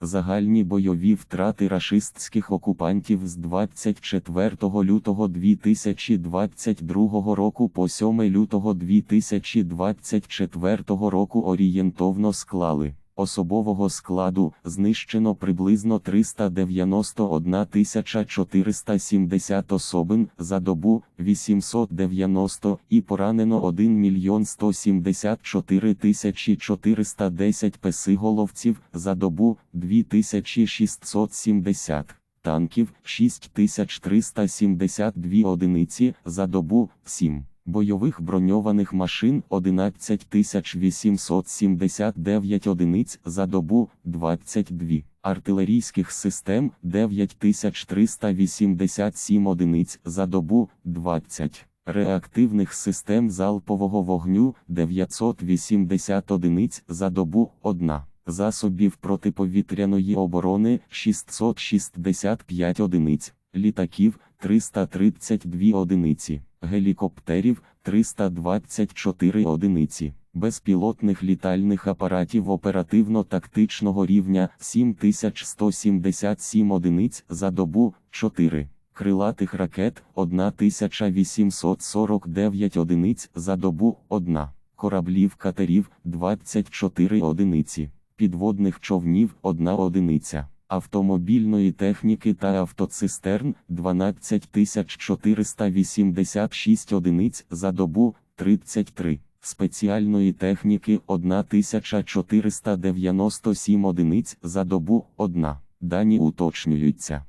Загальні бойові втрати рашистських окупантів з 24 лютого 2022 року по 7 лютого 2024 року орієнтовно склали. Особового складу знищено приблизно 391 470 особин за добу 890 і поранено 1 мільйон 174 тисячі 410 песиголовців за добу 2670 танків 6372 одиниці за добу 7. Бойових броньованих машин 11879 одиниць за добу 22, артилерійських систем 9387 одиниць за добу 20, реактивних систем залпового вогню 980 одиниць за добу 1. Засобів протиповітряної оборони 665 одиниць, літаків 332 одиниці, гелікоптерів 324 одиниці, безпілотних літальних апаратів оперативно-тактичного рівня 7177 одиниць за добу 4. Крилатих ракет 1849 одиниць за добу 1. Кораблів катерів 24 одиниці, підводних човнів 1 одиниця, автомобільної техніки та автоцистерн 12486 одиниць за добу 33, спеціальної техніки 1497 одиниць за добу 1. Дані уточнюються.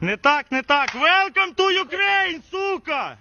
Не так, не так. Welcome to Ukraine, сука!